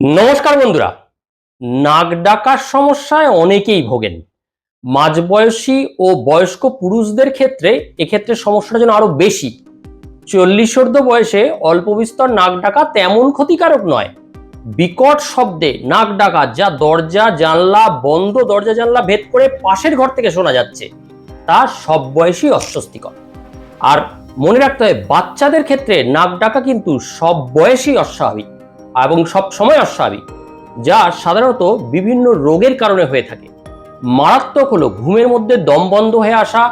নমস্কার বন্ধুরা। নাক ডাকার সমস্যায় অনেকেই ভোগেন। মাঝবয়সী ও বয়স্ক পুরুষদের ক্ষেত্রে এক্ষেত্রে সমস্যাটা যেন আরও বেশি। চল্লিশোর্ধ বয়সে অল্প বিস্তর নাক ডাকা তেমন ক্ষতিকারক নয়। বিকট শব্দে নাক ডাকা যা দরজা, জানলা বন্ধ, দরজা, জানলা ভেদ করে পাশের ঘর থেকে শোনা যাচ্ছে। তা সব বয়সী অস্বস্তিকর। আর মনে রাখতে হয়, বাচ্চাদের ক্ষেত্রে নাক ডাকা কিন্তু সব বয়সী অস্বাভাবিক। এবং সব সময় অস্বাভাবিক, যা সাধারণত বিভিন্ন রোগের কারণে হয়ে থাকে। মারাত্মক হলো ঘুমের মধ্যে দম বন্ধ হয়ে আসা,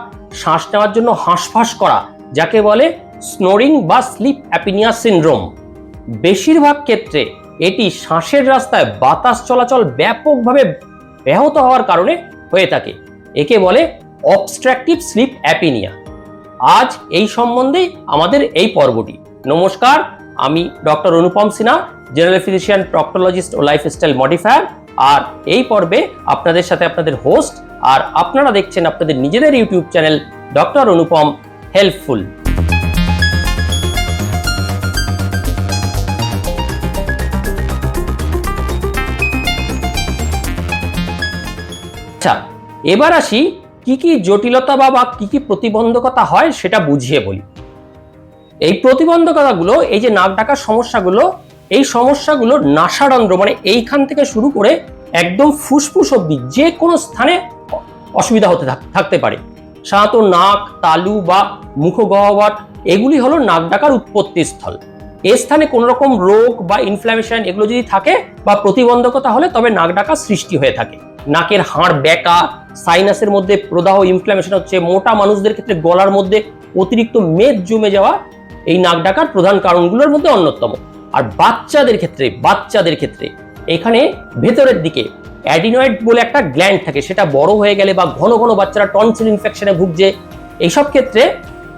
শ্বাস নেওয়ার জন্য হাঁসফাঁস করা, যাকে বলে স্নোরিং বা স্লিপ অ্যাপিনিয়া সিন্ড্রোম বেশিরভাগ ক্ষেত্রে এটি শ্বাসের রাস্তায় বাতাস চলাচল ব্যাপকভাবে ব্যাহত হওয়ার কারণে হয়ে থাকে। একে বলে অবস্ট্রাকটিভ স্লিপ অ্যাপিনিয়া আজ এই সম্বন্ধেই আমাদের এই পর্বটি। নমস্কার আমি doctor Anupam Sinha general physician proctologist ও লাইফস্টাইল মডিফায়ার আর এই পর্বে আপনাদের সাথে আপনাদের হোস্ট আর আপনারা দেখছেন আপনাদের নিজেদের YouTube channel doctor Anupam helpful. আচ্ছা এবার আসি কি কি জটিলতা বা বা কি কি প্রতিবন্ধকতা হয় সেটা বুঝিয়ে বলি। এই প্রতিবন্ধকতাগুলো, এই যে নাক ডাকার সমস্যাগুলো, এই সমস্যাগুলো নাসারন্ধ্র মানে এইখান থেকে শুরু করে একদম ফুসফুস অব্দি যে কোনো স্থানে অসুবিধা হতে থাকতে পারে। সাধারণত নাক, তালু বা মুখগহ্বর, এগুলি হলো নাক ডাকার উৎপত্তি স্থল এই স্থানে কোনো রকম রোগ বা ইনফ্ল্যামেশন এগুলো যদি থাকে বা প্রতিবন্ধকতা হলে তবে নাক ডাকা সৃষ্টি হয়ে থাকে। নাকের হাড় বেঁকা সাইনাসের মধ্যে প্রদাহ ইনফ্ল্যামেশন হচ্ছে, মোটা মানুষদের ক্ষেত্রে গলার মধ্যে অতিরিক্ত মেদ জমে যাওয়া এই নাক ডাকার প্রধান কারণগুলোর মধ্যে অন্যতম। আর বাচ্চাদের ক্ষেত্রে বাচ্চাদের ক্ষেত্রে এখানে ভেতরের দিকে অ্যাডিনয়েড বলে একটা গ্ল্যান্ড থাকে, সেটা বড় হয়ে গেলে বা ঘন ঘন বাচ্চারা টনসিল ইনফেকশনে ভুগছে। এইসব ক্ষেত্রে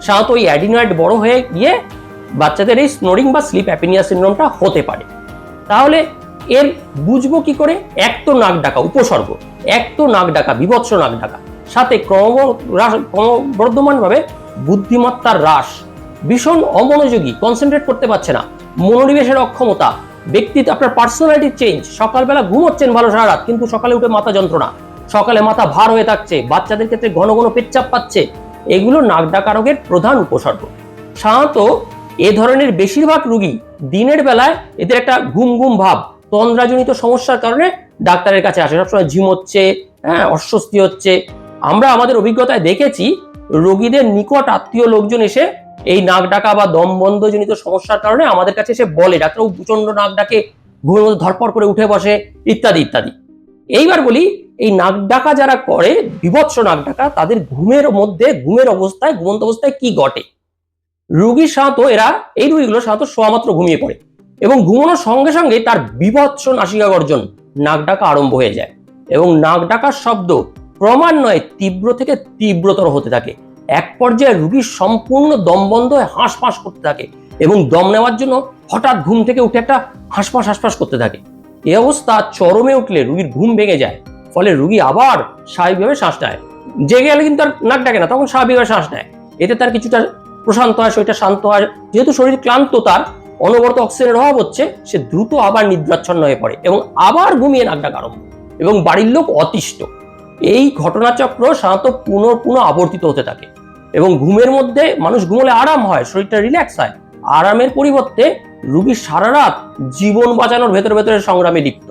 সাধারণত ওই অ্যাডিনয়েড বড় হয়ে গিয়ে বাচ্চাদের এই স্নোরিং বা স্লিপ অ্যাপিনিয়া সিনড্রোমটা হতে পারে। তাহলে এর বুঝব কি করে? এক তো নাক ডাকা, উপসর্গ। এক তো নাক ডাকা বিভৎস নাক ডাকা। সাথে ক্রম ক্রমবর্ধমানভাবে বুদ্ধিমত্তার হ্রাস ভীষণ অমনোযোগী কনসেন্ট্রেট করতে পারছে না। মনোনিবেশের অক্ষমতা, ব্যক্তিত্ব, আপনার পার্সোনালিটি চেঞ্জ সকালবেলা ঘুমোচ্ছেন ভালো সারা রাত, কিন্তু সকালে উঠে মাথা যন্ত্রণা। সকালে মাথা ভার হয়ে থাকছে, বাচ্চাদের ক্ষেত্রে ঘন ঘন পেচ্চাপ পাচ্ছে। এগুলো নাক ডাকা রোগের প্রধান উপসর্গ। সাধারণত এ ধরনের বেশিরভাগ রুগী দিনের বেলায় এদের একটা ঘুম ঘুম ভাব, তন্দ্রাজনিত সমস্যার কারণে ডাক্তারের কাছে আসে। সবসময় ঝিমোচ্ছে হ্যাঁ অস্বস্তি হচ্ছে। আমরা আমাদের অভিজ্ঞতায় দেখেছি, রোগীদের নিকট আত্মীয় লোকজন এসে এই নাক ডাকা বা দম বন্ধজনিত সমস্যার কারণে আমাদের কাছে এসে বলে ডাক্তারবাবু প্রচণ্ড নাক ডাকে, ঘুমের মধ্যে ধরপড় করে উঠে বসে, ইত্যাদি ইত্যাদি। এইবার বলি, এই নাক ডাকা যারা করে, বিভৎস নাক ডাকা, তাদের ঘুমের মধ্যে, ঘুমের অবস্থায়, ঘুমন্ত অবস্থায় কি ঘটে? রুগীর সাধারণত এরা, এই রুগীগুলো সাধারণত শোয়ামাত্র ঘুমিয়ে পড়ে এবং ঘুমানোর সঙ্গে সঙ্গে তার বিভৎস নাসিকা গর্জন, নাক ডাকা আরম্ভ হয়ে যায়। এবং নাক ডাকার শব্দ ক্রমান্বয়ে তীব্র থেকে তীব্রতর হতে থাকে। এক পর্যায়ে রুগীর সম্পূর্ণ দম বন্ধ হয়ে হাঁসফাঁস করতে থাকে এবং দম নেওয়ার জন্য হঠাৎ ঘুম থেকে উঠে একটা হাঁসফাঁস হাঁসফাঁস করতে থাকে। এ অবস্থা চরমে উঠলে রুগীর ঘুম ভেঙে যায়, ফলে রুগী আবার স্বাভাবিকভাবে শ্বাস নেয়। জেগে গেলে কিন্তু আর নাক ডাকে না, তখন স্বাভাবিকভাবে শ্বাস নেয়। এতে তার কিছুটা প্রশান্ত হয়, শরীরটা শান্ত হয়। যেহেতু শরীর ক্লান্ত, তার অনবরত অক্সিজেনের অভাব হচ্ছে, সে দ্রুত আবার নিদ্রাচ্ছন্ন হয়ে পড়ে এবং আবার ঘুমিয়ে নাক ডাকা আরম্ভ এবং বাড়ির লোক অতিষ্ঠ। এই ঘটনাচক্র সাধারণত পুনঃ পুনঃ আবর্তিত হতে থাকে। এবং ঘুমের মধ্যে মানুষ ঘুমলে আরাম হয়, শরীরটা রিল্যাক্স হয়। আরামের পরিবর্তে রুগী সারা রাত জীবন বাঁচানোর ভেতর ভেতরের সংগ্রামে লিপ্ত।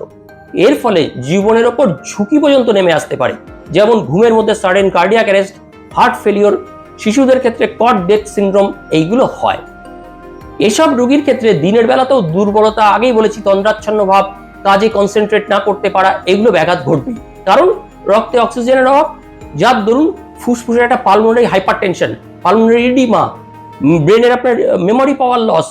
এর ফলে জীবনের ওপর ঝুঁকি পর্যন্ত নেমে আসতে পারে। যেমন ঘুমের মধ্যে sudden cardiac arrest heart failure শিশুদের ক্ষেত্রে কট ডেথ সিন্ড্রোম এইগুলো হয়। এসব রোগীর ক্ষেত্রে দিনের বেলাতেও দুর্বলতা, আগেই বলেছি, তন্দ্রাচ্ছন্ন ভাব, কাজে কনসেন্ট্রেট না করতে পারা, এগুলো ব্যাঘাত ঘটবে কারণ রক্তে অক্সিজেনের অভাব, যার দরুন ফুসফুসের একটা pulmonary hypertension pulmonary oedema ব্রেনের আপনার মেমোরি পাওয়ার লস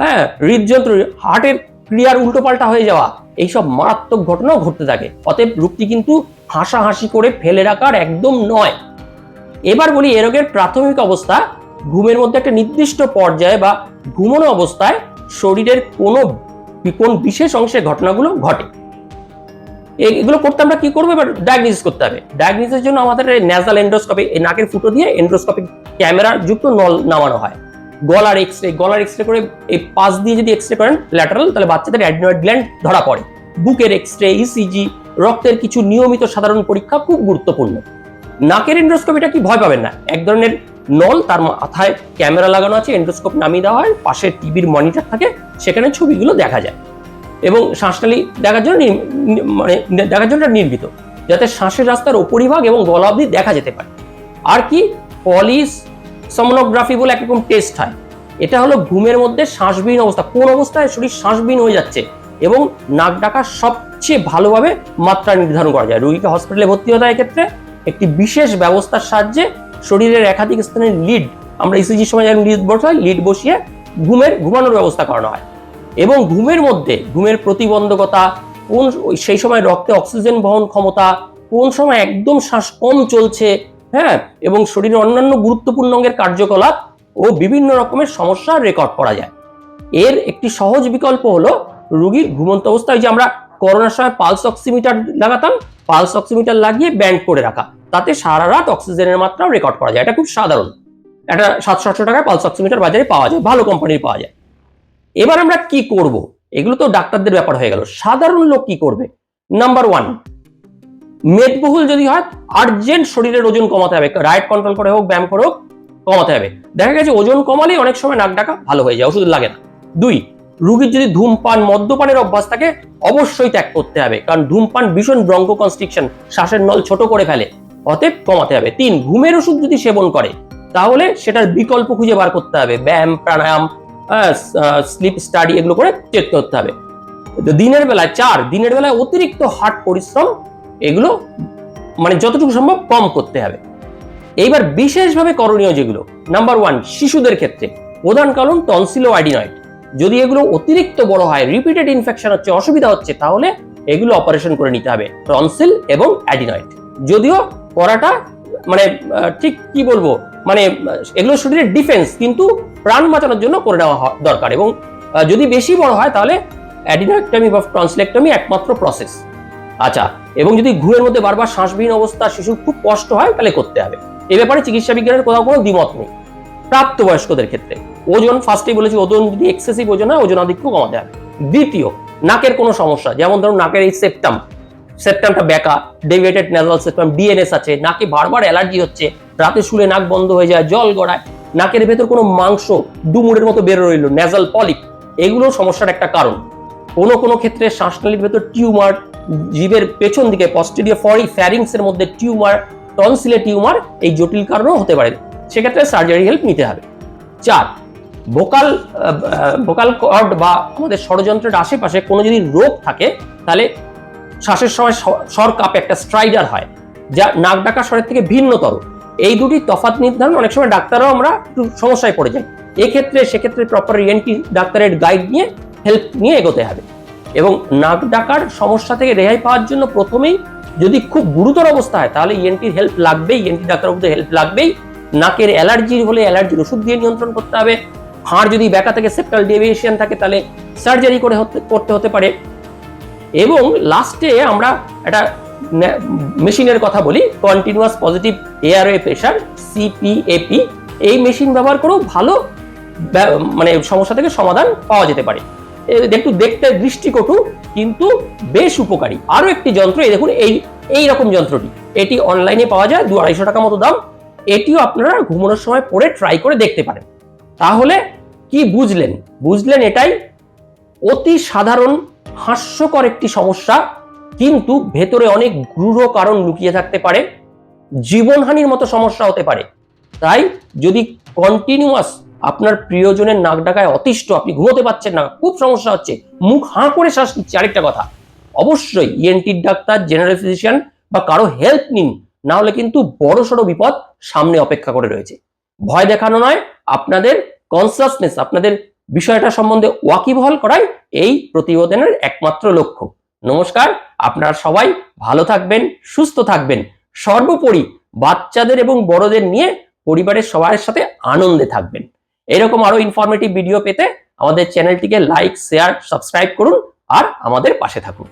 হ্যাঁ হৃদযন্ত্র হার্টের ক্রিয়ার উল্টোপাল্টা হয়ে যাওয়া, এইসব মারাত্মক ঘটনাও ঘটতে থাকে। অতএব রোগটি কিন্তু হাসাহাসি করে ফেলে রাখার একদম নয়। এবার বলি, এ রোগের প্রাথমিক অবস্থা, ঘুমের মধ্যে একটা নির্দিষ্ট পর্যায়ে বা ঘুমানো অবস্থায় শরীরের কোনো কোন বিশেষ অংশে ঘটনাগুলো ঘটে। এগুলো করতে আমরা কি করব? এবার ডায়াগনোসিস করতে হবে। ডায়াগনোসিসের জন্য আমাদের ন্যাজাল এন্ডোস্কোপি এই নাকের ফুটো দিয়ে এন্ডোস্কোপিক ক্যামেরা যুক্ত নল নামানো হয়। গলার এক্স রে গলার এক্স রে করে এই পাশ দিয়ে যদি এক্স রে করেন ল্যাটারাল তাহলে বাচ্চাদের অ্যাডিনয়েড গ্ল্যান্ড ধরা পড়ে। বুকের এক্স রে ইসিজি রক্তের কিছু নিয়মিত সাধারণ পরীক্ষা খুব গুরুত্বপূর্ণ। নাকের এন্ড্রোস্কোপিটা কি ভয় পাবেন না। এক ধরনের নল তার মাথায় ক্যামেরা লাগানো আছে এন্ড্রোস্কোপ নামিয়ে দেওয়া হয়, পাশে টিভির মনিটর থাকে, সেখানে ছবিগুলো দেখা যায়। এবং শ্বাসনালী দেখার জন্য মানে দেখার জন্য নির্মিত, যাতে শ্বাসের রাস্তার উপরিভাগ এবং গলা অবধি দেখা যেতে পারে। আর কি? পলিস সমনোগ্রাফি বলে একরকম টেস্ট হয়। এটা হলো ঘুমের মধ্যে শ্বাসবিহীন অবস্থা। কোন অবস্থায় শরীর শ্বাসবিহীন হয়ে যাচ্ছে? এবং নাক ডাকা সবচেয়ে ভালোভাবে মাত্রা নির্ধারণ করা যায়। রোগীকে হসপিটালে ভর্তি হতে হয় এক্ষেত্রে। একটি বিশেষ ব্যবস্থার সাহায্যে শরীরের একাধিক স্থানে লিড আমরা ইসিজির সময় যেমন লিড বসাই লিড বসিয়ে ঘুমের, ঘুমানোর ব্যবস্থা করানো হয়। এবং ঘুমের মধ্যে ঘুমের প্রতিবন্ধকতা কোন, সেই সময় রক্তে অক্সিজেন বহন ক্ষমতা কোন সময় একদম শ্বাস কম চলছে হ্যাঁ? এবং শরীরের অন্যান্য গুরুত্বপূর্ণ অঙ্গের কার্যকলাপ ও বিভিন্ন রকমের সমস্যা রেকর্ড করা যায়। এর একটি সহজ বিকল্প হলো রুগীর ঘুমন্ত অবস্থায় যে আমরা করোনার সময় পালস অক্সিমিটার লাগাতাম, পালস অক্সিমিটার লাগিয়ে ব্যান্ড করে রাখা, তাতে সারা রাত অক্সিজেনের মাত্রাও রেকর্ড করা যায়। এটা খুব সাধারণ। একটা সাতশো আটশো টাকায় পালস অক্সিমিটার বাজারে পাওয়া যায়, ভালো কোম্পানির পাওয়া যায়। এবার আমরা কি করব? এগুলো তো ডাক্তারদের ব্যাপার হয়ে গেল। সাধারণ লোক কি করবে? নাম্বার ওয়ান মেদবহুল যদি হয় আর্জেন্ট শরীরের ওজন কমাতে হবে। ডায়েট কন্ট্রোল করে হোক, ব্যায়াম করে হোক, কমাতে হবে। দেখা গেছে ওজন কমালেই অনেক সময় নাক ডাকা ভালো হয়ে যায়, ওষুধ লাগে না। দুই, রুগীর যদি ধূমপান, মদ্যপানের অভ্যাস থাকে, অবশ্যই ত্যাগ করতে হবে। কারণ ধূমপান ভীষণ ব্রঙ্কো কনস্ট্রিকশন শ্বাসের নল ছোট করে ফেলে। অতএব কমাতে হবে। তিন, ঘুমের ওষুধ যদি সেবন করে, তাহলে সেটার বিকল্প খুঁজে বার করতে হবে। ব্যায়াম, প্রাণায়াম স্লিপ স্টাডি এগুলো করে চেক করতে হবে। দিনের বেলায় চার, দিনের বেলায় অতিরিক্ত হাট পরিশ্রম এগুলো মানে যতটুকু সম্ভব কম করতে হবে। এইবার বিশেষভাবে করণীয় যেগুলো নাম্বার ওয়ান শিশুদের ক্ষেত্রে। প্রধান কারণ টনসিল আইডিনয়েড যদি এগুলো অতিরিক্ত বড় হয় রিপিটেড ইনফেকশন হচ্ছে, অসুবিধা হচ্ছে, তাহলে এগুলো অপারেশন করে নিতে হবে টনসিল এবং অ্যাডিনয়েড যদিও করাটা মানে ঠিক কি বলব? মানে এগুলো শরীরের ডিফেন্স কিন্তু প্রাণ বাঁচানোর জন্য করে নেওয়া দরকার। এবং যদি বেশি বড় হয়, তাহলে অ্যাডিনয়েক্টমি বা টনসিলেক্টমি একমাত্র প্রসেস আচ্ছা এবং যদি ঘুমের মধ্যে বারবার শ্বাসবিহীন অবস্থা শিশুর খুব কষ্ট হয়, তাহলে করতে হবে। এ ব্যাপারে চিকিৎসা বিজ্ঞানের কোথাও কোনো দ্বিমত নেই। প্রাপ্তবয়স্কদের ক্ষেত্রে। ওজন ফার্স্টেই বলেছি, ওজন যদি এক্সেসিভ ওজন হয়, ওজন আধিক্য কমাতে হবে। দ্বিতীয়, নাকের কোনো সমস্যা, যেমন ধরুন, নাকের এই সেপ্টাম সেপ্টামটা বেকা। ডেভিয়েটেড নেজাল সেপ্টাম ডিএনএস আছে, নাকে বারবার অ্যালার্জি হচ্ছে, রাতে শুলে নাক বন্ধ হয়ে যায়, জল গড়ায়, নাকের ভেতর কোনো মাংস ডুমুরের মতো বের রইল নেজাল পলিপ এগুলো সমস্যার একটা কারণ। কোনো কোনো ক্ষেত্রে শ্বাসনালীর ভেতর টিউমার, জীবের পেছন দিকে পস্টেরিয়া ফরি ফ্যারিংস এর মধ্যে টিউমার টনসিলে টিউমার, এই জটিল কারণও হতে পারে। সেক্ষেত্রে সার্জারি হেল্প নিতে হবে। চার ভোকাল ভোকাল কর্ড বা আমাদের ষড়যন্ত্রের আশেপাশে কোনো যদি রোগ থাকে, তাহলে শ্বাসের সময় স্বর কাপে, একটা স্ট্রাইডার হয়, যা নাক ডাকা স্বরের থেকে ভিন্নতর। এই দুটি তফাৎ নির্ধারণ অনেক সময় ডাক্তাররাও আমরা একটু সমস্যায় পড়ে যাই। এক্ষেত্রে, সেক্ষেত্রে প্রপার ইএনটি ডাক্তারের গাইড নিয়ে হেল্প নিয়ে এগোতে হবে। এবং নাক ডাকার সমস্যা থেকে রেহাই পাওয়ার জন্য প্রথমেই যদি খুব গুরুতর অবস্থা হয়, তাহলে ইএনটির হেল্প লাগবেই ইএনটি ডাক্তারবাবুদের হেল্প লাগবেই। নাকের অ্যালার্জি হলে অ্যালার্জির ওষুধ দিয়ে নিয়ন্ত্রণ করতে হবে। হাড় যদি ব্যাকা থেকে সেপ্টাল ডেভিয়েশন থাকে, তাহলে সার্জারি করে করতে হতে পারে। এবং লাস্টে আমরা একটা মেশিনের কথা বলি continuous positive airway pressure CPAP এই মেশিন ব্যবহার করেও ভালো মানে সমস্যা থেকে সমাধান পাওয়া যেতে পারে। একটু দেখতে দৃষ্টিকটু, কিন্তু বেশ উপকারী। আরও একটি যন্ত্র, এই দেখুন, এই এই রকম যন্ত্রটি। এটি অনলাইনে পাওয়া যায়, দু আড়াইশো টাকা মতো দাম। এটিও আপনারা ঘুমানোর সময় পরে ট্রাই করে দেখতে পারেন। তাহলে কি বুঝলেন? বুঝলেন এটাই অতি সাধারণ হাস্যকর একটি সমস্যা, কিন্তু ভেতরে অনেক গূঢ় কারণ লুকিয়ে থাকতে পারে, জীবনহানির মতো সমস্যা হতে পারে। তাই যদি কন্টিনিউয়াস আপনার প্রিয়জনের নাক ডাকায় অতিষ্ঠ, আপনি ঘুমোতে পারছেন না, খুব সমস্যা হচ্ছে, মুখ হাঁ করে শ্বাস নিচ্ছে, আরেকটা কথা। অবশ্যই ইএনটির ডাক্তার জেনারেল ফিজিশিয়ান বা কারও হেল্প নিন না হলে কিন্তু বড় সড়ো বিপদ সামনে অপেক্ষা করে রয়েছে। ভয় দেখানো নয়, আপনাদের কনসাসনেস আপনাদের বিষয়টা সম্বন্ধে ওয়াকিবহাল করাই এই প্রতিবেদনের একমাত্র লক্ষ্য। নমস্কার, আপনারা সবাই ভালো থাকবেন, সুস্থ থাকবেন। সর্বোপরি বাচ্চাদের এবং বড়দের নিয়ে পরিবারের সবার সাথে আনন্দে থাকবেন। এরকম আরও ইনফরমেটিভ ভিডিও পেতে আমাদের চ্যানেলটিকে লাইক শেয়ার সাবস্ক্রাইব করুন আর আমাদের পাশে থাকুন।